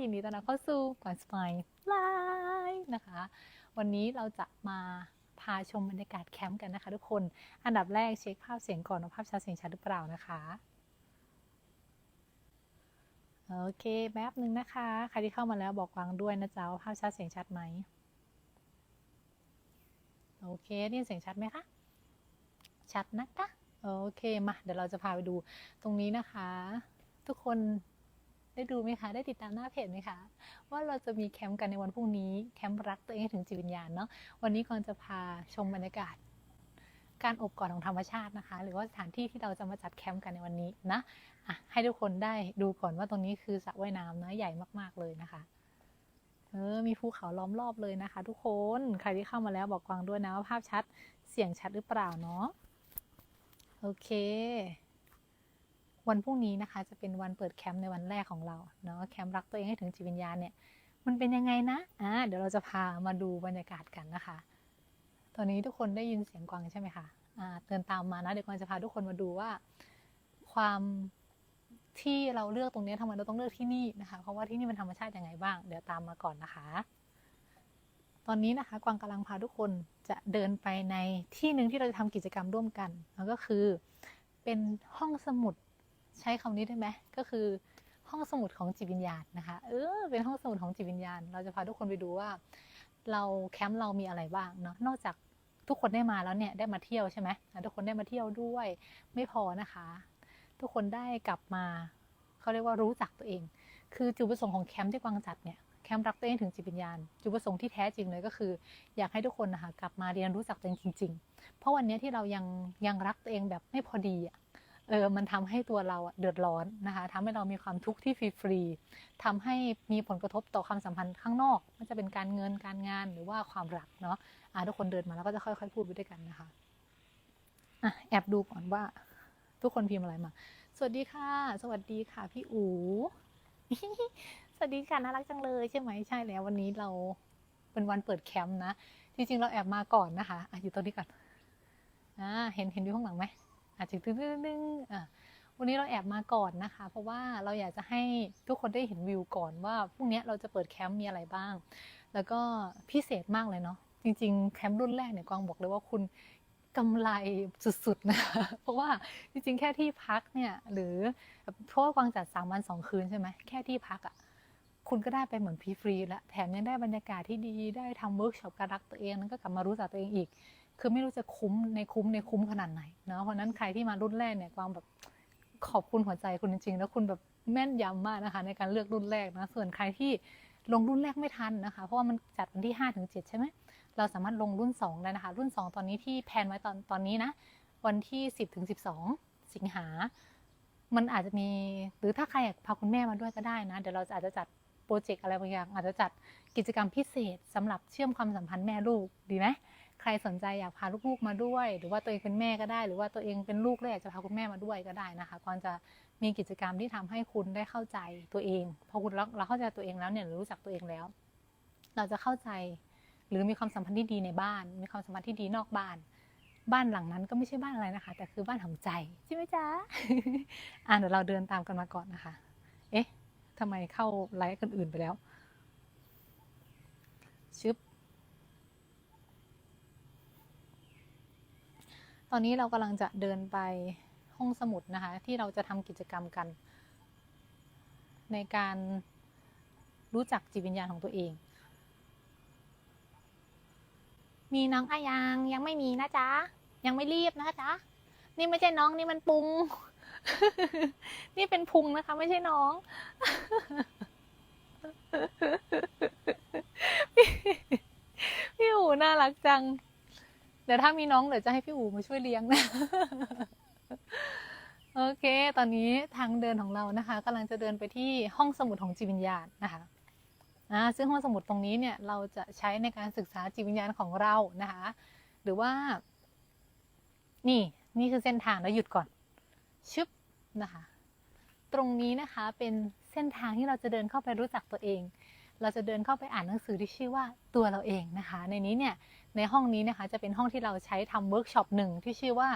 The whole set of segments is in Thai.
ยินดีต้อนรับเข้าสู่ก่อนสปายไลฟ์นะคะ วันนี้เราจะมาพาชมบรรยากาศแคมป์กันนะคะ ทุกคน อันดับแรกเช็คภาพเสียงก่อนว่าภาพชัดเสียงชัดหรือเปล่านะคะโอเคแป๊บหนึ่งนะคะ ใครที่เข้ามาแล้วบอกวางด้วยนะจ๊ะว่าภาพชัดเสียงชัดไหมโอเคได้ยินเสียงชัดไหมคะชัดนะคะโอเคมาเดี๋ยวเราจะพาไปดูตรงนี้นะคะ ทุกคน ได้ดูไหมคะ ได้ติดตามหน้าเพจไหมคะ ว่าเราจะมีแคมป์กันในวันพรุ่งนี้ แคมป์รักตัวเองถึงจิตวิญญาณเนาะ วันนี้ก่อนจะพาชมบรรยากาศ การอบกอดของธรรมชาตินะคะ หรือว่าสถานที่ที่เราจะมาจัดแคมป์กันในวันนี้นะอะให้ทุกคนได้ดูก่อนว่าตรงนี้คือสระว่ายน้ำนะใหญ่มากๆเลยนะคะ เออ มีภูเขาล้อมรอบเลยนะคะ ทุกคน ใครที่เข้ามาแล้วบอกกวางด้วยนะว่าภาพชัด เสียงชัดหรือเปล่าเนาะ โอเค วันพรุ่งนี้นะคะ จะเป็นวันเปิดแคมป์ในวันแรกของเราเนาะแคมป์รักตัวเองให้ถึงจิตวิญญาณเนี่ยมันเป็นยังไงนะอ่าเดี๋ยวเราจะพามาดูบรรยากาศกันนะคะ ตอนนี้ทุกคนได้ยินเสียงกวางใช่ไหมคะอ่าเดินตามมานะเดี๋ยวกวางจะพาทุกคนมาดูว่า ความที่เราเลือกตรงนี้ทำไมเราต้องเลือกที่นี่นะคะ เพราะว่าที่นี่มันธรรมชาติยังไงบ้าง เดี๋ยวตามมาก่อนนะคะ ตอนนี้นะคะกวางกำลังพาทุกคนจะเดินไปในที่หนึ่งที่เราจะทำกิจกรรมร่วมกันแล้วก็คือ เป็นห้องสมุด ใช้คำนี้ได้ไหมก็คือห้องสมุดของจิตวิญญาณนะคะ เออ เป็นห้องสมุดของจิตวิญญาณ เราจะพาทุกคนไปดูว่า เราแคมป์เรามีอะไรบ้างเนาะ นอกจากทุกคนได้มาแล้วเนี่ยได้มาเที่ยวใช่ไหมทุกคนได้มาเที่ยวด้วย ไม่พอนะคะ ทุกคนได้กลับมาเขาเรียกว่ารู้จักตัวเอง คือจุดประสงค์ของแคมป์ที่กวางจัดเนี่ยแคมป์รักตัวเองถึงจิตวิญญาณ จุดประสงค์ที่แท้จริงเลยก็คือ อยากให้ทุกคนนะคะกลับมาเรียนรู้จักตัวเองจริง ๆ เพราะวันนี้ที่เรายังยังรักตัวเองแบบไม่พอดีอะ เออมันทำให้ตัวเราเดือดร้อนนะคะทำให้เรามีความทุกข์ที่ฟรีๆทำให้มีผลกระทบต่อความสัมพันธ์ข้างนอกไม่ว่าจะเป็นการเงินการงานหรือว่าความรักเนาะอะทุกคนเดินมาแล้วก็จะค่อยๆ พูดไปด้วยกันนะคะอะแอบดูก่อนว่าทุกคนพิมพ์อะไรมา สวัสดีค่ะ สวัสดีค่ะ พี่อูสวัสดีค่ะน่ารักจังเลยใช่ไหมใช่แล้ววันนี้เราเป็นวันเปิดแคมป์นะจริงๆเราแอบมาก่อนนะคะอะอยู่ตรงนี้ก่อนอ่าเห็นเห็นอยู่ข้างหลังไหม อาจจะตึ้งตึ้งตึ้งอะวันนี้เราแอบมาก่อนนะคะ เพราะว่าเราอยากจะให้ทุกคนได้เห็นวิวก่อนว่าพรุ่งนี้เราจะเปิดแคมป์มีอะไรบ้าง แล้วก็พิเศษมากเลยเนาะจริงๆ แคมป์รุ่นแรกเนี่ยกวางบอกเลยว่าคุณกำไรสุดๆนะคะเพราะว่าจริงๆ แค่ที่พักเนี่ยหรือเพราะว่ากวางจัดสามวันสองคืนใช่ไหมแค่ที่พักอะ่ะคุณก็ได้ไปเหมือนฟรีแล้วแถมยังได้บรรยากาศที่ดีได้ทำเวิร์กช็อปการรักตัวเองแล้วก็กลับมารู้จักตัวเองอีก คือไม่รู้จะคุ้มในคุ้มในคุ้มขนาดไหนเนาะเพราะนั้นใครที่มารุ่นแรกเนี่ยกวางแบบขอบคุณหัวใจคุณจริงๆ แล้วคุณแบบแม่นยำมากนะคะ ในการเลือกรุ่นแรกนะส่วนใครที่ลงรุ่นแรกไม่ทันนะคะ เพราะว่ามันจัดวันที่5ถึง7ใช่ไหมเราสามารถลงรุ่น 2 ได้นะคะ รุ่น 2 ตอนนี้ที่แพนไว้ตอนตอนนี้นะ วันที่ 10ถึง12 สิงหา มันอาจจะมีหรือถ้าใครอยากพาคุณแม่มาด้วยก็ได้นะ เดี๋ยวเราจะอาจจะจัดโปรเจกต์อะไรบางอย่าง อาจจะจัดกิจกรรมพิเศษสำหรับเชื่อมความสัมพันธ์แม่ลูกดีไหม ใครสนใจอยากพาลูกๆมาด้วย หรือว่าตัวเองเป็นแม่ก็ได้ หรือว่าตัวเองเป็นลูกแล้วอยากจะพาคุณแม่มาด้วยก็ได้นะคะก่อนจะมีกิจกรรมที่ทำให้คุณได้เข้าใจตัวเองพอคุณเราเข้าใจตัวเองแล้วเนี่ยหรือรู้จักตัวเองแล้ว เราจะเข้าใจหรือมีความสัมพันธ์ที่ดีในบ้าน มีความสัมพันธ์ที่ดีนอกบ้าน บ้านหลังนั้นก็ไม่ใช่บ้านอะไรนะคะ แต่คือบ้านของใจใช่ไหมจ๊ะอ่าเดี๋ยวเราเดินตามกันมาก่อนนะคะ เอ๊ะทำไมเข้าไลฟ์กันอื่นไปแล้วชึบ ตอนนี้เรากำลังจะเดินไปห้องสมุดนะคะ ที่เราจะทำกิจกรรมกัน ในการรู้จักจิตวิญญาณของตัวเอง มีน้องอายังยังไม่มีนะจ๊ะ ยังไม่รีบนะจ๊ะ นี่ไม่ใช่น้องนี่มันปุง นี่เป็นพุงนะคะ ไม่ใช่น้องพี่พี่อู๋น่ารักจัง เดี๋ยวถ้ามีน้องเดี๋ยวจะให้พี่อู๋มาช่วยเลี้ยงนะ โอเค ตอนนี้ทางเดินของเรานะคะกำลังจะเดินไปที่ห้องสมุดของจิตวิญญาณนะคะอ่าซึ่งห้องสมุดตรงนี้เนี่ยเราจะใช้ในการศึกษาจิตวิญญาณของเรานะคะ หรือว่า นี่นี่คือเส้นทางแล้วหยุดก่อน ชึบนะคะ ตรงนี้นะคะเป็นเส้นทางที่เราจะเดินเข้าไปรู้จักตัวเอง เราจะเดินเข้าไปอ่านหนังสือที่ชื่อว่าตัวเราเองนะคะ ในนี้เนี่ยในห้องนี้นะคะจะเป็นห้องที่เราใช้ทำเวิร์กช็อปหนึ่งที่ชื่อว่า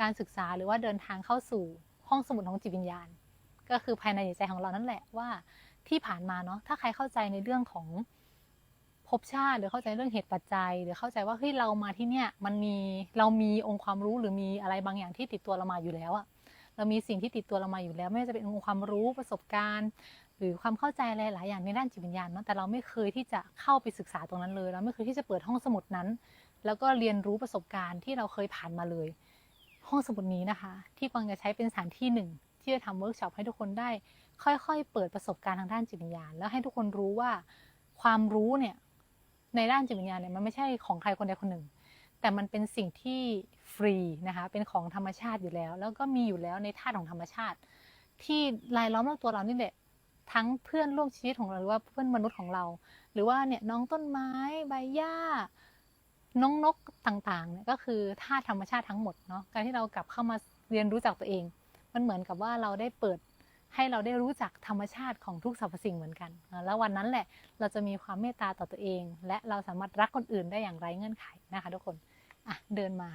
การศึกษาหรือว่าเดินทางเข้าสู่ห้องสมุดของจิตวิญญาณ ก็คือภายในใจของเรานั่นแหละว่าที่ผ่านมาเนาะถ้าใครเข้าใจในเรื่องของภพชาติหรือเข้าใจเรื่องเหตุปัจจัย หรือเข้าใจว่าเฮ้ยเรามาที่เนี่ยมันมีเรามีองค์ความรู้หรือมีอะไรบางอย่างที่ติดตัวเรามาอยู่แล้วอะเรามีสิ่งที่ติดตัวเรามาอยู่แล้ว ไม่ว่าจะเป็นองค์ความรู้ประสบการณ์ หรือความเข้าใจอะไรหลายอย่างในด้านจิตวิญญาณเนาะแต่เราไม่เคยที่จะเข้าไปศึกษาตรงนั้นเลย เราไม่เคยที่จะเปิดห้องสมุดนั้น แล้วก็เรียนรู้ประสบการณ์ที่เราเคยผ่านมาเลย ห้องสมุดนี้นะคะ ที่กวางจะใช้เป็นสถานที่หนึ่งที่จะทำเวิร์กช็อปให้ทุกคนได้ ค่อยๆ เปิดประสบการณ์ทางด้านจิตวิญญาณ แล้วให้ทุกคนรู้ว่าความรู้เนี่ยในด้านจิตวิญญาณเนี่ยมันไม่ใช่ของใครคนใดคนหนึ่ง แต่มันเป็นสิ่งที่ฟรีนะคะเป็นของธรรมชาติอยู่แล้ว แล้วก็มีอยู่แล้วในธาตุของธรรมชาติ ที่รายล้อมรอบตัวเรานี่แหละ ทั้งเพื่อนร่วมชีวิตของเราหรือว่าเพื่อนมนุษย์ของเรา หรือว่าเนี่ยน้องต้นไม้ใบหญ้าน้องนกต่างๆเนี่ยก็คือธาตุธรรมชาติทั้งหมดเนาะการที่เรากลับเข้ามาเรียนรู้จักตัวเอง มันเหมือนกับว่าเราได้เปิดให้เราได้รู้จักธรรมชาติของทุกสรรพสิ่งเหมือนกัน แล้ววันนั้นแหละเราจะมีความเมตตาต่อตัวเอง และเราสามารถรักคนอื่นได้อย่างไร้เงื่อนไขนะคะ ทุกคนอะเดินมา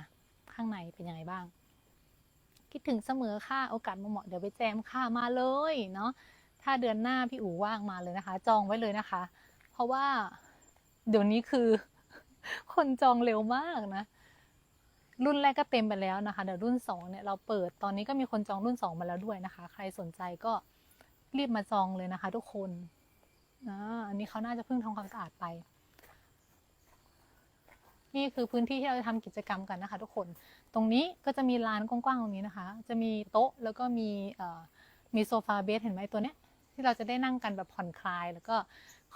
ข้างในเป็นยังไงบ้าง คิดถึงเสมอค่ะโอกาสมาเหมาะเดี๋ยวไปแจมค่ะมาเลยเนาะ ถ้าเดือนหน้าพี่อู๋ว่างมาเลยนะคะ จองไว้เลยนะคะ เพราะว่าเดี๋ยวนี้คือ คนจองเร็วมากนะ รุ่นแรกก็เต็มไปแล้วนะคะ เดี๋ยวรุ่นสองเนี่ยเราเปิดตอนนี้ก็มีคนจองรุ่นสองมาแล้วด้วยนะคะ ใครสนใจก็รีบมาจองเลยนะคะ ทุกคนนะอันนี้เขาน่าจะเพิ่งทำความสะอาดไป นี่คือพื้นที่ที่เราจะทำกิจกรรมกันนะคะ ทุกคน ตรงนี้ก็จะมีลานกว้างๆตรงนี้นะคะ จะมีโต๊ะแล้วก็มีมีโซฟาเบสเห็นไหมตัวเนี้ย ที่เราจะได้นั่งกันแบบผ่อนคลาย แล้วก็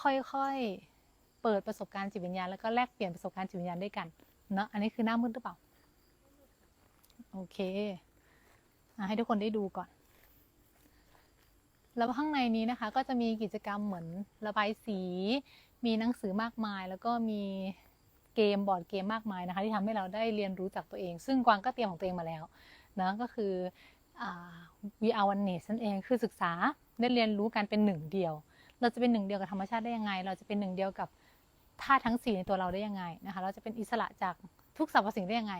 ค่อยๆเปิดประสบการณ์จิตวิญญาณแล้วก็แลกเปลี่ยนประสบการณ์จิตวิญญาณด้วยกันเนาะอันนี้คือหน้ามืดหรือเปล่า โอเคอให้ทุกคนได้ดูก่อน แล้วข้างในนี้นะคะ ก็จะมีกิจกรรมเหมือนระบายสี มีหนังสือมากมาย แล้วก็มีเกมบอร์ดเกมมากมายนะคะ ที่ทำให้เราได้เรียนรู้จากตัวเอง ซึ่งกวางก็เตรียมของตัวเองมาแล้วนะก็คืออ่า VR Oneness นั่นเองคือศึกษา ได้เรียนรู้การเป็นหนึ่งเดียว เราจะเป็นหนึ่งเดียวกับธรรมชาติได้ยังไง เราจะเป็นหนึ่งเดียวกับธาตุทั้งสี่ในตัวเราได้ยังไงนะคะ เราจะเป็นอิสระจากทุกสรรพสิ่งได้ยังไง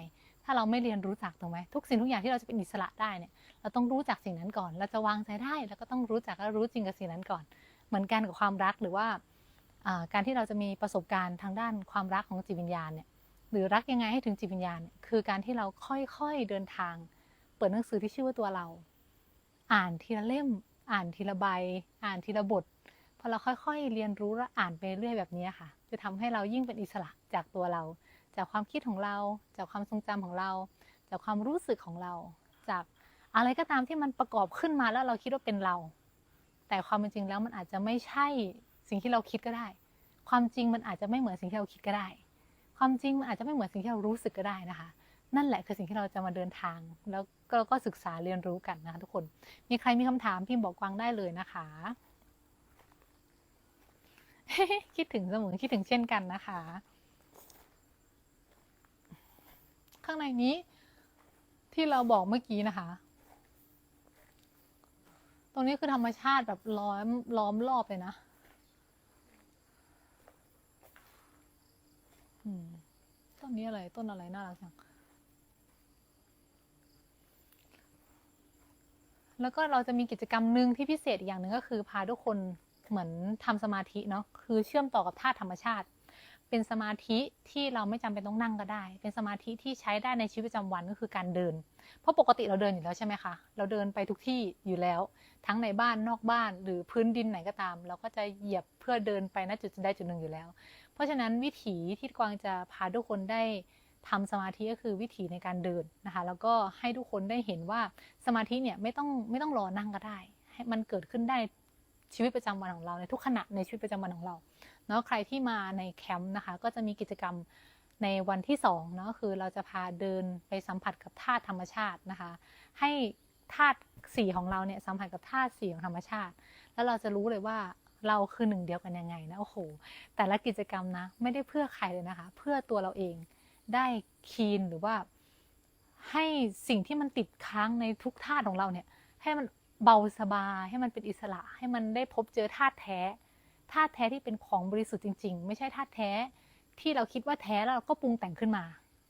ถ้าเราไม่เรียนรู้จักถูกไหมทุกสิ่งทุกอย่างที่เราจะเป็นอิสระได้เนี่ย เราต้องรู้จักสิ่งนั้นก่อน เราจะวางใจได้เราก็ต้องรู้จักและรู้จริงกับสิ่งนั้นก่อน เหมือนกันกับความรักหรือว่าการที่เราจะมีประสบการณ์ทางด้านความรักของจิตวิญญาณเนี่ย หรือรักยังไงให้ถึงจิตวิญญาณ คือการที่เราค่อยๆเดินทาง เปิดหนังสือที่ชื่อว่าตัวเรา อ่านทีละเล่ม อ่านทีละใบ อ่านทีละบทพอเราค่อยๆ เรียนรู้และอ่านไปเรื่อยแบบนี้ค่ะ จะทำให้เรายิ่งเป็นอิสระจากตัวเรา จากความคิดของเรา จากความทรงจำของเรา จากความรู้สึกของเรา จากอะไรก็ตามที่มันประกอบขึ้นมาแล้วเราคิดว่าเป็นเรา แต่ความเป็นจริงแล้วมันอาจจะไม่ใช่สิ่งที่เราคิดก็ได้ ความจริงมันอาจจะไม่เหมือนสิ่งที่เราคิดก็ได้ ความจริงมันอาจจะไม่เหมือนสิ่งที่เรารู้สึกก็ได้นะคะ นั่นแหละคือสิ่งที่เราจะมาเดินทาง แล้วก็ก็ศึกษาเรียนรู้กันนะคะทุกคน มีใครมีคำถามพิมพ์บอกกวางได้เลยนะคะ คิดถึงเสมอคิดถึงเช่นกันนะคะ ข้างในนี้ที่เราบอกเมื่อกี้นะคะ ตรงนี้คือธรรมชาติแบบล้อมล้อมรอบเลยนะต้นนี้อะไรต้นอะไรน่ารักจัง แล้วก็เราจะมีกิจกรรมหนึ่งที่พิเศษอีกอย่างหนึ่งก็คือพาทุกคนเหมือนทำสมาธิเนาะคือเชื่อมต่อกับธาตุธรรมชาติ เป็นสมาธิที่เราไม่จำเป็นต้องนั่งก็ได้ เป็นสมาธิที่ใช้ได้ในชีวิตประจำวันก็คือการเดิน เพราะปกติเราเดินอยู่แล้วใช่ไหมคะเราเดินไปทุกที่อยู่แล้ว ทั้งในบ้านนอกบ้าน หรือพื้นดินไหนก็ตาม เราก็จะเหยียบเพื่อเดินไปณจุดใดจุดหนึ่งอยู่แล้ว เพราะฉะนั้นวิถีที่กวางจะพาทุกคนได้ ทำสมาธิก็คือวิถีในการเดินนะคะ แล้วก็ให้ทุกคนได้เห็นว่าสมาธิเนี่ยไม่ต้องไม่ต้องรอนั่งก็ได้ ให้มันเกิดขึ้นได้ชีวิตประจำวันของเราในทุกขณะในชีวิตประจำวันของเราเนาะใครที่มาในแคมป์นะคะ ก็จะมีกิจกรรมในวันที่2เนาะคือเราจะพาเดินไปสัมผัสกับธาตุธรรมชาตินะคะ ให้ธาตุสีของเราเนี่ยสัมผัสกับธาตุสีของธรรมชาติ แล้วเราจะรู้เลยว่าเราคือหนึ่งเดียวกันยังไงนะโอ้โหแต่ละกิจกรรมนะไม่ได้เพื่อใครเลยนะคะ เพื่อตัวเราเอง ได้คีนหรือว่า ให้สิ่งที่มันติดค้างในทุกธาตุของเราเนี่ย ให้มันเบาสบายให้มันเป็นอิสระ ให้มันได้พบเจอธาตุแท้ธาตุแท้ที่เป็นของบริสุทธิ์จริง ๆ ไม่ใช่ธาตุแท้ที่เราคิดว่าแท้แล้วเราก็ปรุงแต่งขึ้นมา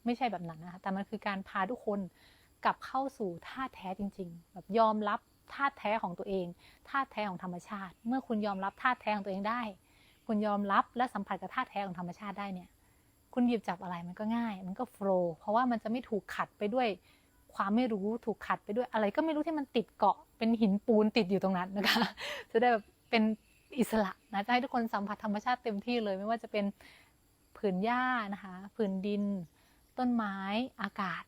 ไม่ใช่แบบนั้นนะคะแต่มันคือการพาทุกคนกลับเข้าสู่ธาตุแท้จริง ๆ แบบยอมรับธาตุแท้ของตัวเองธาตุแท้ของธรรมชาติ เมื่อคุณยอมรับธาตุแท้ของตัวเองได้ คุณยอมรับและสัมผัสกับธาตุแท้ของธรรมชาติได้เนี่ย คุณหยิบจับอะไรมันก็ง่าย มันก็โฟล์เพราะว่ามันจะไม่ถูกขัดไปด้วยความไม่รู้ถูกขัดไปด้วยอะไรก็ไม่รู้ที่มันติดเกาะเป็นหินปูนติดอยู่ตรงนั้นนะคะ จะได้แบบเป็นอิสระนะจะให้ทุกคนสัมผัสธรรมชาติเต็มที่เลย ไม่ว่าจะเป็นผืนหญ้านะคะผืนดิน ต้นไม้อากาศ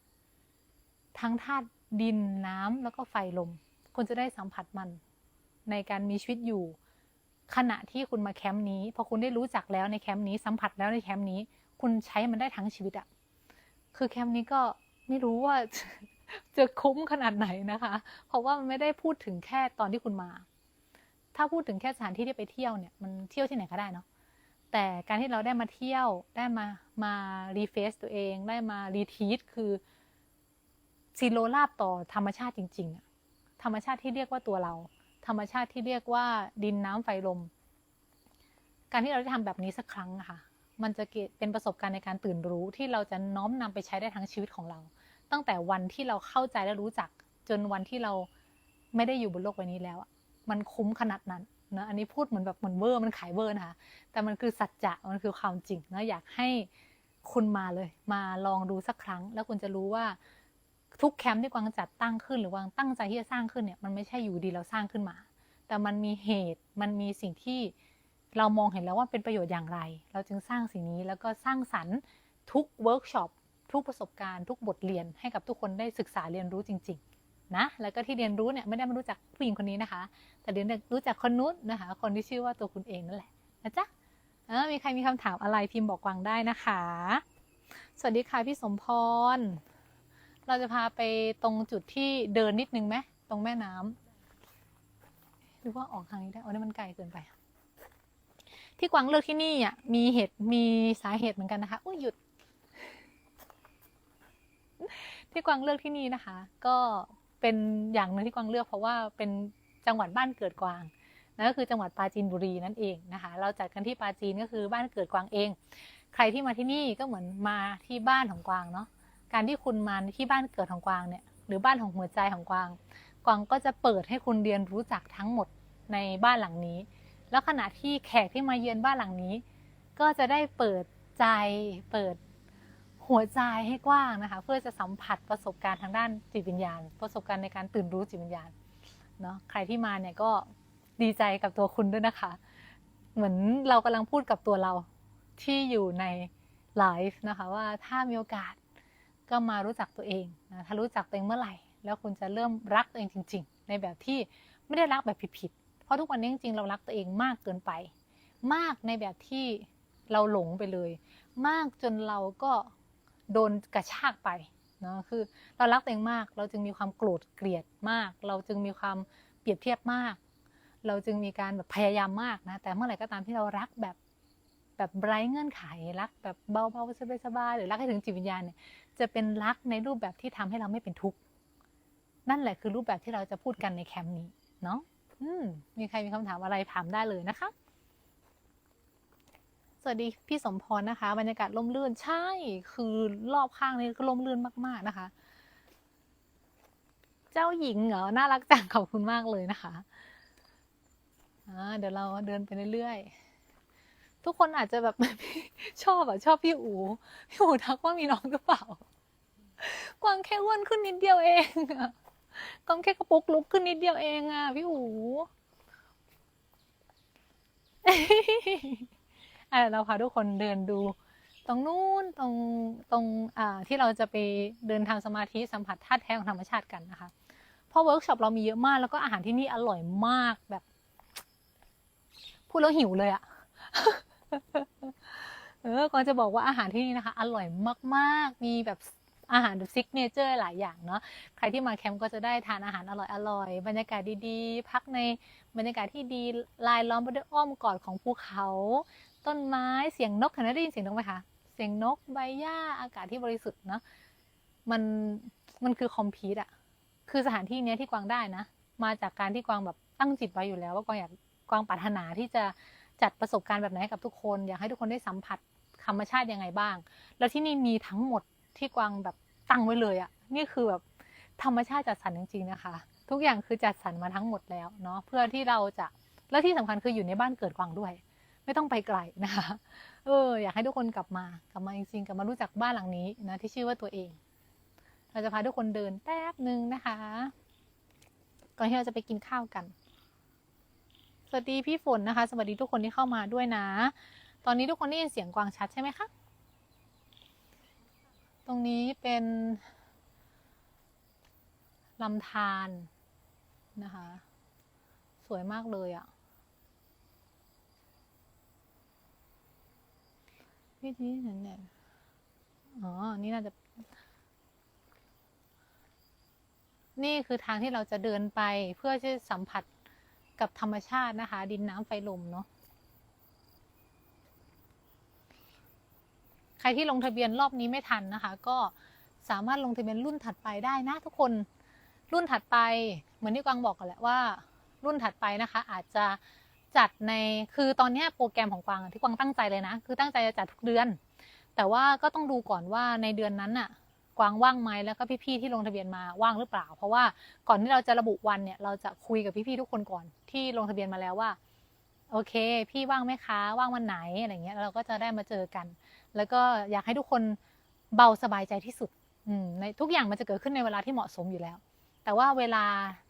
ทั้งธาตุดินน้ำแล้วก็ไฟลม คุณจะได้สัมผัสมันในการมีชีวิตอยู่ ขณะที่คุณมาแคมป์นี้พอคุณได้รู้จักแล้วในแคมป์นี้สัมผัสแล้วในแคมป์นี้ คุณใช้มันได้ทั้งชีวิตอะคือแคมป์นี้ก็ไม่รู้ว่าจะคุ้มขนาดไหนนะคะ เพราะว่ามันไม่ได้พูดถึงแค่ตอนที่คุณมา ถ้าพูดถึงแค่สถานที่ที่ไปเที่ยวเนี่ยมันเที่ยวที่ไหนก็ได้เนาะแต่การที่เราได้มาเที่ยวได้มามารีเฟซตัวเองได้มารีทีสคือซีโรลาบต่อธรรมชาติจริงๆอะธรรมชาติที่เรียกว่าตัวเรา ธรรมชาติที่เรียกว่าดินน้ำไฟลม การที่เราได้ทำแบบนี้สักครั้งอะค่ะ มันจะเป็นประสบการณ์ในการตื่นรู้ที่เราจะน้อมนำไปใช้ได้ทั้งชีวิตของเรา ตั้งแต่วันที่เราเข้าใจและรู้จัก จนวันที่เราไม่ได้อยู่บนโลกใบนี้แล้วมันคุ้มขนาดนั้นนะอันนี้พูดเหมือนแบบเหมือนเวอร์มันขายเวอร์นะคะแต่มันคือสัจจะมันคือความจริงนะอยากให้คุณมาเลย มาลองดูสักครั้ง แล้วคุณจะรู้ว่าทุกแคมป์ที่กวางจัดตั้งขึ้น หรือกวางตั้งใจที่จะสร้างขึ้นเนี่ยมันไม่ใช่อยู่ดีเราสร้างขึ้นมา แต่มันมีเหตุมันมีสิ่งที่ เรามองเห็นแล้วว่าเป็นประโยชน์อย่างไร เราจึงสร้างสิ่งนี้แล้วก็สร้างสรรค์ทุกเวิร์กช็อปทุกประสบการณ์ทุกบทเรียนให้กับทุกคนได้ศึกษาเรียนรู้จริง ๆ นะ แล้วก็ที่เรียนรู้เนี่ยไม่ได้มารู้จักผู้หญิงคนนี้นะคะ แต่เรียนรู้จักคนนู้นนะคะ คนที่ชื่อว่าตัวคุณเองนั่นแหละนะจ๊ะเออมีใครมีคำถามอะไรพิมพ์บอกกวางได้นะคะ สวัสดีค่ะพี่สมพร เราจะพาไปตรงจุดที่เดินนิดนึงไหมตรงแม่น้ำหรือว่าออกทางนี้ได้โอ้นี่มันไกลเกินไป ที่กวางเลือกที่นี่อะมีเหตุมีสาเหตุเหมือนกันนะคะอุ้ยหยุด ที่กวางเลือกที่นี่นะคะ ก็เป็นอย่างหนึ่งที่กวางเลือกเพราะว่าเป็นจังหวัดบ้านเกิดกวางนั่นก็คือจังหวัดปราจีนบุรีนั่นเองนะคะ เราจัดกันที่ปราจีนก็คือบ้านเกิดกวางเอง ใครที่มาที่นี่ก็เหมือนมาที่บ้านของกวางเนาะการที่คุณมาที่บ้านเกิดของกวางเนี่ยหรือบ้านของหัวใจของกวาง กวางก็จะเปิดให้คุณเรียนรู้จักทั้งหมดในบ้านหลังนี้ แล้วขณะที่แขกที่มาเยือนบ้านหลังนี้ ก็จะได้เปิดใจเปิดหัวใจให้กว้างนะคะ เพื่อจะสัมผัสประสบการณ์ทางด้านจิตวิญญาณ ประสบการณ์ในการตื่นรู้จิตวิญญาณเนาะใครที่มาเนี่ยก็ดีใจกับตัวคุณด้วยนะคะ เหมือนเรากำลังพูดกับตัวเราที่อยู่ในไลฟ์นะคะว่าถ้ามีโอกาสก็มารู้จักตัวเองนะถ้ารู้จักตัวเองเมื่อไหร่ แล้วคุณจะเริ่มรักตัวเองจริง ๆ ในแบบที่ไม่ได้รักแบบผิด ราะทุกวันนี้จริงๆเรารักตัวเองมากเกินไป มากในแบบที่เราหลงไปเลย มากจนเราก็โดนกระชากไปเนาะคือเรารักตัวเองมาก เราจึงมีความโกรธเกลียดมาก เราจึงมีความเปรียบเทียบมาก เราจึงมีการแบบพยายามมากนะ แต่เมื่อไหร่ก็ตามที่เรารักแบบแบบไร้เงื่อนไขรักแบบเบาๆสบายๆหรือรักให้ถึงจิตวิญญาณเนี่ยจะเป็นรักในรูปแบบที่ทำให้เราไม่เป็นทุกข์นั่นแหละคือรูปแบบที่เราจะพูดกันในแคมป์นี้เนาะ มมีใครมีคำถามอะไรถามได้เลยนะคะ สวัสดีพี่สมพรนะคะ บรรยากาศร่มรื่นใช่ คือรอบข้างนี้ก็ร่มรื่นมาก ๆนะคะ เจ้าหญิงเหรอน่ารักจังขอบคุณมากเลยนะคะเดี๋ยวเราเดินไปเรื่อยๆ ทุกคนอาจจะแบบชอบอะชอบพี่อูพี่อูทักว่ามีน้องหรือเปล่ากวางแค่อ้วนขึ้นนิดเดียวเองอะ กวางแค่กระปุกลุกขึ้นนิดเดียวเองอะพี่อูอะเราพาทุกคนเดินดู ตรงนู้นตรงตรงอ่าที่เราจะไปเดินทางสมาธิสัมผัสธาตุแท้ของธรรมชาติกันนะคะเพราะเวิร์กช็อปเรามีเยอะมากแล้วก็อาหารที่นี่อร่อยมากแบบพูดแล้วหิวเลยอะเออก่อนจะบอกว่าอาหารที่นี่นะคะ อร่อยมาก ๆ มีแบบ อาหารแบบซิกเนเจอร์หลายอย่างเนาะใครที่มาแคมป์ก็จะได้ทานอาหารอร่อยๆบรรยากาศดีๆ พักในบรรยากาศที่ดีลายล้อมไปด้วยอ้อมกอดของภูเขา ต้นไม้เสียงนกเห็นไหมได้ยินเสียงนกไหมคะเสียงนกใบหญ้าอากาศที่บริสุทธิ์เนาะมันมันคือคอมพิวต์อะคือสถานที่เนี้ยที่กวางได้นะ มาจากการที่กวางแบบตั้งจิตไว้อยู่แล้ว ว่ากวางอยากกวางปรารถนาที่จะจัดประสบการณ์แบบไหนให้กับทุกคน อยากให้ทุกคนได้สัมผัสธรรมชาติยังไงบ้าง แล้วที่นี่มีทั้งหมด ที่กวางแบบตั้งไว้เลยอะนี่คือแบบธรรมชาติจัดสรรจริงๆนะคะ ทุกอย่างคือจัดสรรมาทั้งหมดแล้วเนาะเพื่อที่เราจะแล้วที่สำคัญคืออยู่ในบ้านเกิดกวางด้วย ไม่ต้องไปไกลนะคะเอออยากให้ทุกคนกลับมากลับมาจริงๆกลับมารู้จักบ้านหลังนี้นะที่ชื่อว่าตัวเอง เราจะพาทุกคนเดินแป๊บหนึ่งนะคะก่อนที่เราจะไปกินข้าวกัน สวัสดีพี่ฝนนะคะ สวัสดีทุกคนที่เข้ามาด้วยนะ ตอนนี้ทุกคนได้ยินเสียงกวางชัดใช่ไหมคะ ตรงนี้เป็นลำธารนะคะ สวยมากเลยอะ่ะพี่ที่เห็นเนี่ยอ๋อ นี่น่าจะ นี่คือทางที่เราจะเดินไปเพื่อที่จะสัมผัสกับธรรมชาตินะคะ ดินน้ำไฟลมเนาะ ใครที่ลงทะเบียนรอบนี้ไม่ทันนะคะ ก็สามารถลงทะเบียนรุ่นถัดไปได้นะทุกคนรุ่นถัดไปเหมือนที่กวางบอกกันแหละว่า รุ่นถัดไปนะคะ อาจจะจัดในคือตอนนี้โปรแกรมของกวางที่กวางตั้งใจเลยนะ คือตั้งใจจะจัดทุกเดือน แต่ว่าก็ต้องดูก่อนว่าในเดือนนั้นน่ะกวางว่างไหมแล้วก็พี่ๆที่ลงทะเบียนมาว่างหรือเปล่า เพราะว่าก่อนที่เราจะระบุวันเนี่ยเราจะคุยกับพี่ๆทุกคนก่อนที่ลงทะเบียนมาแล้วว่าโอเค พี่ว่างไหมคะว่างวันไหนอะไรเงี้ยแล้วเราก็จะได้มาเจอกัน แล้วก็อยากให้ทุกคนเบาสบายใจที่สุดในทุกอย่างมันจะเกิดขึ้นในเวลาที่เหมาะสมอยู่แล้ว แต่ว่าเวลา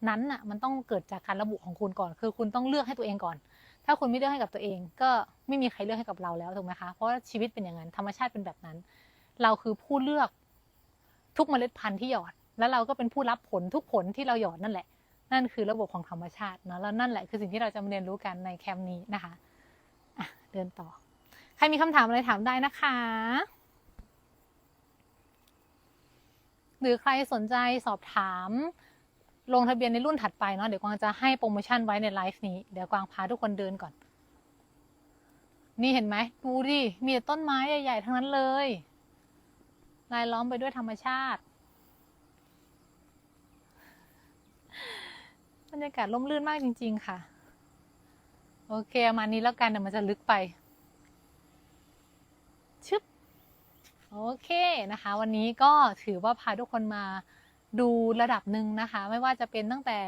นั้นน่ะมันต้องเกิดจากการระบุของคุณก่อน คือคุณต้องเลือกให้ตัวเองก่อน ถ้าคุณไม่เลือกให้กับตัวเอง ก็ไม่มีใครเลือกให้กับเราแล้วถูกไหมคะ เพราะชีวิตเป็นอย่างนั้นธรรมชาติเป็นแบบนั้น เราคือผู้เลือกทุกเมล็ดพันธุ์ที่หยอด แล้วเราก็เป็นผู้รับผลทุกผลที่เราหยอดนั่นแหละ นั่นคือระบบของธรรมชาติเนาะแล้วนั่นแหละคือสิ่งที่เราจะมาเรียนรู้กันในแคมป์นี้นะคะะเดินต่อ ครมีคำถามอะไรถามได้นะคะ หรือใครสนใจสอบถาม ลงทะเบียนในรุ่นถัดไปเนาะเดี๋ยวกวางจะให้โปรโมชั่นไว้ในไลฟ์นี้ เดี๋ยวกวางพาทุกคนเดินก่อน นี่เห็นไหมดูดิ มีแต่ต้นไม้ใหญ่ ๆ ทั้งนั้นเลยรายล้อมไปด้วยธรรมชาติบรรยากาศร่มรื่นมากจริง ๆ ค่ะ โอเคประมาณนี้แล้วกันเดี๋ยวมันจะลึกไป ชึบ โอเคนะคะ วันนี้ก็ถือว่าพาทุกคนมาดูระดับหนึ่งนะคะ ไม่ว่าจะเป็นตั้งแต่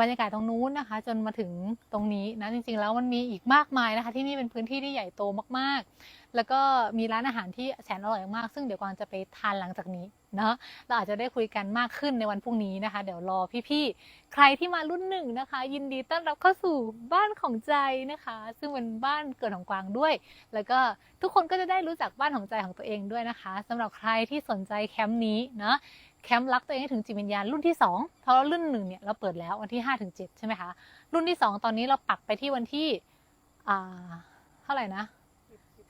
บรรยากาศตรงนู้นนะคะ จนมาถึงตรงนี้นะจริงๆ แล้วมันมีอีกมากมายนะคะ ที่นี่เป็นพื้นที่ที่ใหญ่โตมากๆ แล้วก็มีร้านอาหารที่แสนอร่อยมากซึ่งเดี๋ยวกวางจะไปทานหลังจากนี้เนาะเราอาจจะได้คุยกันมากขึ้นในวันพรุ่งนี้นะคะ เดี๋ยวรอพี่ๆใครที่มารุ่นหนึ่งนะคะ ยินดีต้อนรับเข้าสู่บ้านของใจนะคะ ซึ่งเป็นบ้านเกิดของกวางด้วย แล้วก็ทุกคนก็จะได้รู้จักบ้านของใจของตัวเองด้วยนะคะสำหรับใครที่สนใจแคมป์นี้เนาะ แคมป์รักตัวเองให้ถึงจิตวิญญาณรุ่นที่2เพราะรุ่นหนึ่งเนี่ยเราเปิดแล้ววันที่5ถึง7ใช่ไหมคะรุ่นที่ 2 ตอนนี้เราปักไปที่วันที่เท่าไหร่นะ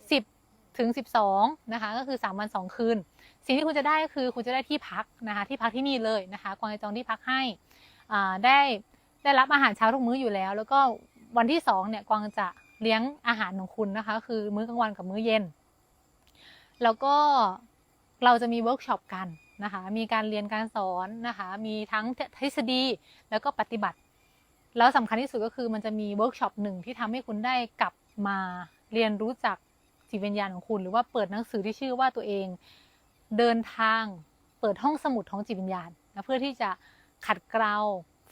10 ถึง 12 นะคะ ก็คือ 3 วัน 2 คืน สิ่งที่คุณจะได้ก็คือคุณจะได้ที่พักนะคะที่พักที่นี่เลยนะคะกวางจะจองที่พักให้ได้ได้รับอาหารเช้าทุกมื้ออยู่แล้ว แล้วก็วันที่2เนี่ยกวางจะเลี้ยงอาหารของคุณนะคะ คือมื้อกลางวันกับมื้อเย็น แล้วก็เราจะมีเวิร์กช็อปกัน นะคะ มีการเรียนการสอนนะคะ มีทั้งทฤษฎีแล้วก็ปฏิบัติ แล้วสำคัญที่สุดก็คือมันจะมีเวิร์กช็อปหนึ่งที่ทำให้คุณได้กลับมาเรียนรู้จักจิตวิญญาณของคุณ หรือว่าเปิดหนังสือที่ชื่อว่าตัวเองเดินทางเปิดห้องสมุดของจิตวิญญาณนะเพื่อที่จะขัดเกลา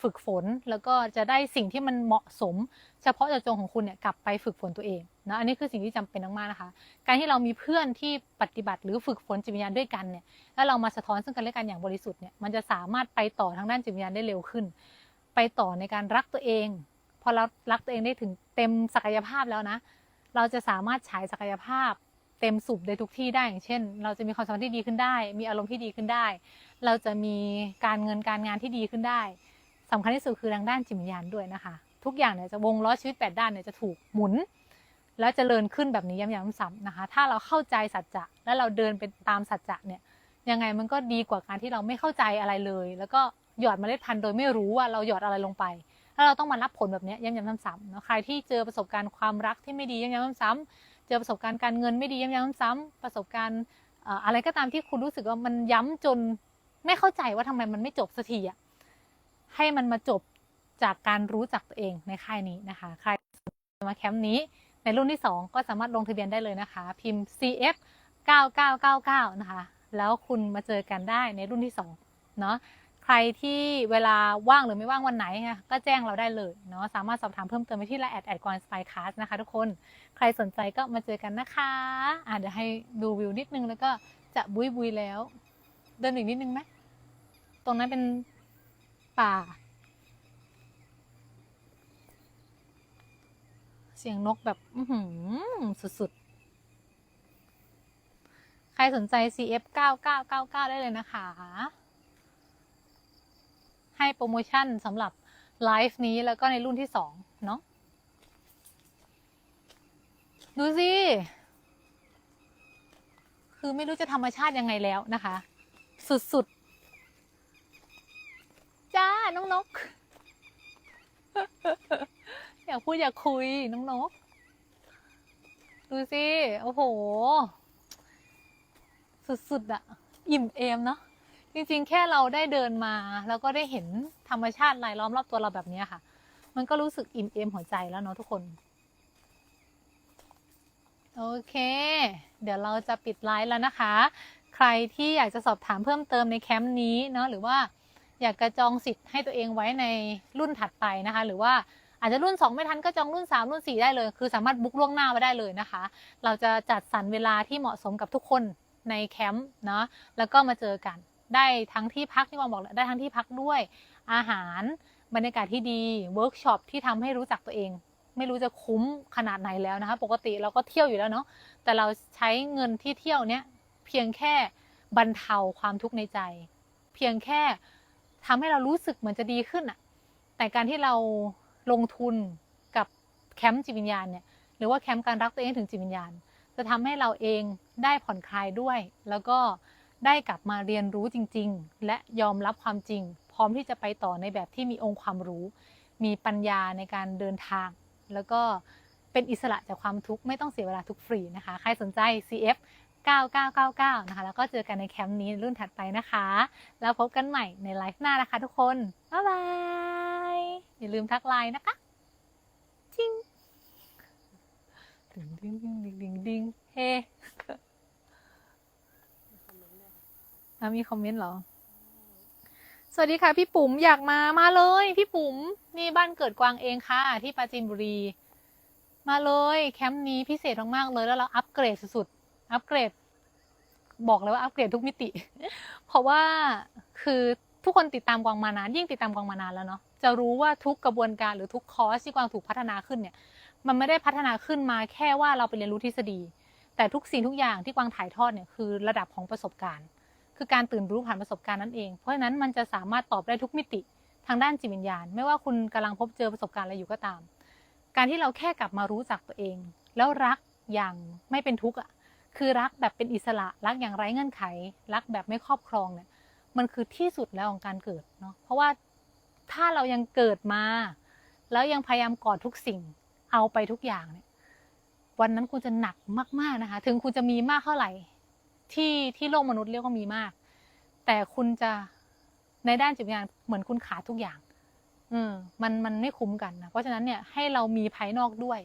ฝึกฝน แล้วก็จะได้สิ่งที่มันเหมาะสม เฉพาะเจาะจงของคุณเนี่ยกลับไปฝึกฝนตัวเองนะอันนี้คือสิ่งที่จำเป็นมากๆนะคะ การที่เรามีเพื่อนที่ปฏิบัติหรือฝึกฝนจิตวิญญาณด้วยกันเนี่ยแล้วเรามาสะท้อนซึ่งกันและกันอย่างบริสุทธิ์เนี่ยมันจะสามารถไปต่อทางด้านจิตวิญญาณได้เร็วขึ้น ไปต่อในการรักตัวเอง พอเรารักตัวเองได้ถึงเต็มศักยภาพแล้วนะ เราจะสามารถฉายศักยภาพเต็มสุบในทุกที่ได้อย่างเช่น เราจะมีความสัมพันธ์ที่ดีขึ้นได้ มีอารมณ์ที่ดีขึ้นได้ เราจะมีการเงินการงานที่ดีขึ้นได้ สำคัญที่สุดคือทางด้านจิตวิญญาณด้วยนะคะ ทุกอย่างเนี่ยจะวงล้อชีวิตแปดด้านเนี่ยจะถูกหมุน แล้วจเจริญขึ้นแบบนี้ย้ำๆซ้ำๆนะคะ ถ้าเราเข้าใจสัจจะและเราเดินเป็นตามสัจจะเนี่ยยังไงมันก็ดีกว่าการที่เราไม่เข้าใจอะไรเลย แล้วก็หยอดเมล็ดพันธุ์โดยไม่รู้ว่าเราหยอดอะไรลงไปแล้วเราต้องมารับผลแบบนี้ย้ำๆซ้ำๆเนาะใครที่เจอประสบการณ์ความรักที่ไม่ดีย้ำๆซ้ำๆเจอประสบการณ์การเงินไม่ดีย้ำๆซ้ำๆประสบการณ์เอ่ออะไรก็ตามที่คุณรู้สึกว่ามันย้ำจนไม่เข้าใจว่าทำไมมันไม่จบสักทีอะ ให้มันมาจบจากการรู้จักตัวเองในค่ายนี้นะคะใครมาแคมป์นี้ในรุ่นที่ 2 ก็สามารถลงทะเบียนได้เลยนะคะ พิมพ์ CF 9999 นะคะ แล้วคุณมาเจอกันได้ในรุ่นที่ 2 เนาะใครที่เวลาว่างหรือไม่ว่างวันไหนนะก็แจ้งเราได้เลยเนาะสามารถสอบถามเพิ่มเติมไปที่ไลน์แอดแอดกอนสไปคาสนะคะทุกคนใครสนใจก็มาเจอกันนะคะอะเดี๋ยวให้ดูวิวนิดนึงแล้วก็จะบุยบุยแล้ว เดินอีกนิดนึงไหมตรงนั้นเป็น ป่า เสียงนกแบบอื้อหืสุดๆ ใครสนใจ CF 9999 ได้เลยนะคะ ให้โปรโมชั่นสำหรับไลฟ์นี้แล้วก็ในรุ่นที่สองเนาะดูสิ คือไม่รู้จะธรรมชาติยังไงแล้วนะคะ สุดๆ จ้าน้องนก อยากพูดอยากคุยน้องนก ดูสิ โอ้โห สุดๆอะอิ่มเอมเนาะจริงๆ แค่เราได้เดินมา แล้วก็ได้เห็นธรรมชาติรายล้อมรอบตัวเราแบบนี้ค่ะ มันก็รู้สึกอิ่มเอมหัวใจแล้วเนาะทุกคน โอเค เดี๋ยวเราจะปิดไลฟ์แล้วนะคะ ใครที่อยากจะสอบถามเพิ่มเติมในแคมป์นี้เนาะหรือว่า อยากกระจองสิทธิ์ให้ตัวเองไว้ในรุ่นถัดไปนะคะ หรือว่าอาจจะรุ่น 2 ไม่ทันก็จองรุ่น 3 รุ่น 4 ได้เลย คือสามารถบุ๊กล่วงหน้ามาได้เลยนะคะ เราจะจัดสรรเวลาที่เหมาะสมกับทุกคนในแคมป์เนาะแล้วก็มาเจอกันได้ทั้งที่พักที่วางบอกแล้วได้ทั้งที่พักด้วยอาหารบรรยากาศที่ดีเวิร์กช็อปที่ทำให้รู้จักตัวเอง ไม่รู้จะคุ้มขนาดไหนแล้วนะคะ ปกติเราก็เที่ยวอยู่แล้วเนาะแต่เราใช้เงินที่เที่ยวเนี้ยเพียงแค่บรรเทาความทุกข์ในใจ เพียงแค่ ทำให้เรารู้สึกเหมือนจะดีขึ้นอะแต่การที่เราลงทุนกับแคมป์จิตวิญญาณเนี่ยหรือว่าแคมป์การรักตัวเองถึงจิตวิญญาณ จะทำให้เราเองได้ผ่อนคลายด้วย แล้วก็ได้กลับมาเรียนรู้จริง ๆ และยอมรับความจริง พร้อมที่จะไปต่อในแบบที่มีองค์ความรู้ มีปัญญาในการเดินทาง แล้วก็เป็นอิสระจากความทุกข์ไม่ต้องเสียเวลาทุกฟรีนะคะ ใครสนใจ CF 9999 นะคะ แล้วก็เจอกันในแคมป์นี้รุ่นถัดไปนะคะ แล้วพบกันใหม่ในไลฟ์หน้านะคะทุกคน บ๊ายบาย อย่าลืมทักไลน์นะคะจิงดิงดิงดิงดิงดิงดิงเฮอะมีคอมเมนต์เหรอ สวัสดีค่ะ พี่ปุ๋มอยากมามาเลย พี่ปุ๋มนี่บ้านเกิดกวางเองค่ะ ที่ปราจีนบุรี มาเลย แคมป์นี้พิเศษมากๆเลยแล้วเราอัปเกรดสุดๆ อัปเกรด บอกเลยว่าอัปเกรดทุกมิติ เพราะว่าคือทุกคนติดตามกวางมานาน ยิ่งติดตามกวางมานานแล้วเนาะจะรู้ว่าทุกกระบวนการหรือทุกคอร์สที่กวางถูกพัฒนาขึ้นเนี่ย มันไม่ได้พัฒนาขึ้นมาแค่ว่าเราไปเรียนรู้ทฤษฎี แต่ทุกสิ่งทุกอย่างที่กวางถ่ายทอดเนี่ยคือระดับของประสบการณ์ คือการตื่นรู้ผ่านประสบการณ์นั่นเอง เพราะฉะนั้นมันจะสามารถตอบได้ทุกมิติทางด้านจิตวิญญาณ ไม่ว่าคุณกำลังพบเจอประสบการณ์อะไรอยู่ก็ตาม การที่เราแค่กลับมารู้จักตัวเอง แล้วรักอย่างไม่เป็นทุกข์อะ คือรักแบบเป็นอิสระรักอย่างไร้เงื่อนไข รักแบบไม่ครอบครองเนี่ยมันคือที่สุดแล้วของการเกิดเนาะเพราะว่าถ้าเรายังเกิดมา แล้วยังพยายามกอดทุกสิ่ง เอาไปทุกอย่างเนี่ยวันนั้นคุณจะหนักมากๆนะคะ ถึงคุณจะมีมากเท่าไหร่ ที่ที่โลกมนุษย์เรียกว่ามีมาก แต่คุณจะในด้านจิตวิญญาณเหมือนคุณขาดทุกอย่าง อืมมันมันไม่คุ้มกันนะเพราะฉะนั้นเนี่ยให้เรามีภายนอกด้วย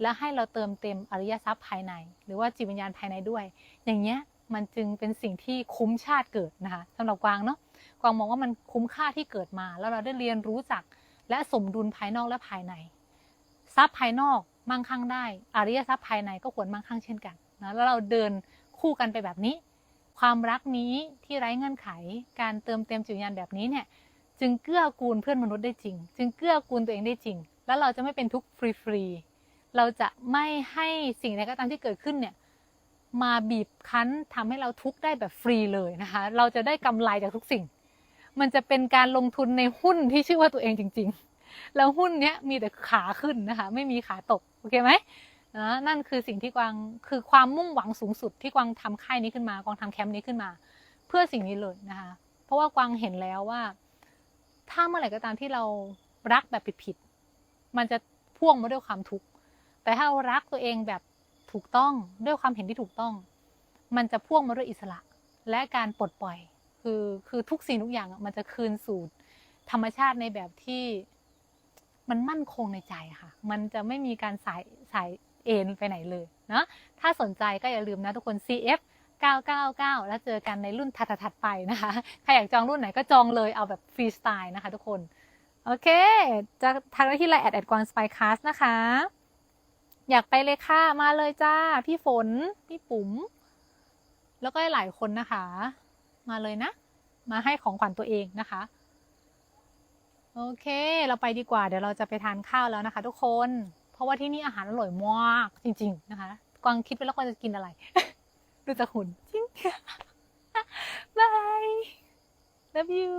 และให้เราเติมเต็มอริยทรัพย์ภายใน หรือว่าจิตวิญญาณภายในด้วย อย่างเงี้ยมันจึงเป็นสิ่งที่คุ้มชาติเกิดนะคะสำหรับกวางเนาะกวางมองว่ามันคุ้มค่าที่เกิดมา แล้วเราได้เรียนรู้จักและสมดุลภายนอกและภายใน ทรัพย์ภายนอกมั่งคั่งได้ อริยทรัพย์ภายในก็ควรมั่งคั่งเช่นกันนะแล้วเราเดินคู่กันไปแบบนี้ ความรักนี้ที่ไร้เงื่อนไข การเติมเต็มจิตวิญญาณแบบนี้เนี่ยจึงเกื้อกูลเพื่อนมนุษย์ได้จริง จึงเกื้อกูลตัวเองได้จริง แล้วเราจะไม่เป็นทุกข์ฟรีๆ เราจะไม่ให้สิ่งใดก็ตามที่เกิดขึ้นเนี่ยมาบีบคั้นทำให้เราทุกข์ได้แบบฟรีเลยนะคะ เราจะได้กำไรจากทุกสิ่ง มันจะเป็นการลงทุนในหุ้นที่ชื่อว่าตัวเองจริง ๆ แล้วหุ้นเนี้ยมีแต่ขาขึ้นนะคะ ไม่มีขาตก โอเคไหมนะนั่นคือสิ่งที่กวาง คือความมุ่งหวังสูงสุดที่กวางทำค่ายนี้ขึ้นมากวางทำแคมป์นี้ขึ้นมา เพื่อสิ่งนี้เลยนะคะ เพราะว่ากวางเห็นแล้วว่า ถ้าเมื่อไหร่ก็ตามที่เรารักแบบผิดๆ มันจะพ่วงมาด้วยความทุกข์ แต่ถ้าเรารักตัวเองแบบถูกต้องด้วยความเห็นที่ถูกต้อง มันจะพ่วงมาด้วยอิสระ และการปลดปล่อย คือคือทุกสิ่งทุกอย่างมันจะคืนสู่ธรรมชาติในแบบที่มันมั่นคงในใจค่ะ มันจะไม่มีการสายสายเอ็นไปไหนเลยเนาะถ้าสนใจก็อย่าลืมนะทุกคน CF 999 แล้วเจอกันในรุ่นถัดๆไปนะคะ ใครอยากจองรุ่นไหนก็จองเลยเอาแบบฟรีสไตล์นะคะทุกคน โอเค จะทักได้ที่ไลน์แอดแอดกวางสไปคาสนะคะ อยากไปเลยค่ะ มาเลยจ้า พี่ฝน พี่ปุ๋ม แล้วก็หลายคนนะคะ มาเลยนะ มาให้ของขวัญตัวเองนะคะ โอเค เราไปดีกว่า เดี๋ยวเราจะไปทานข้าวแล้วนะคะ ทุกคน เพราะว่าที่นี่อาหารอร่อยมากจริง ๆ นะคะ กวางคิดไปแล้วกวางจะกินอะไร ดูจากหุ่นจริงบาย love you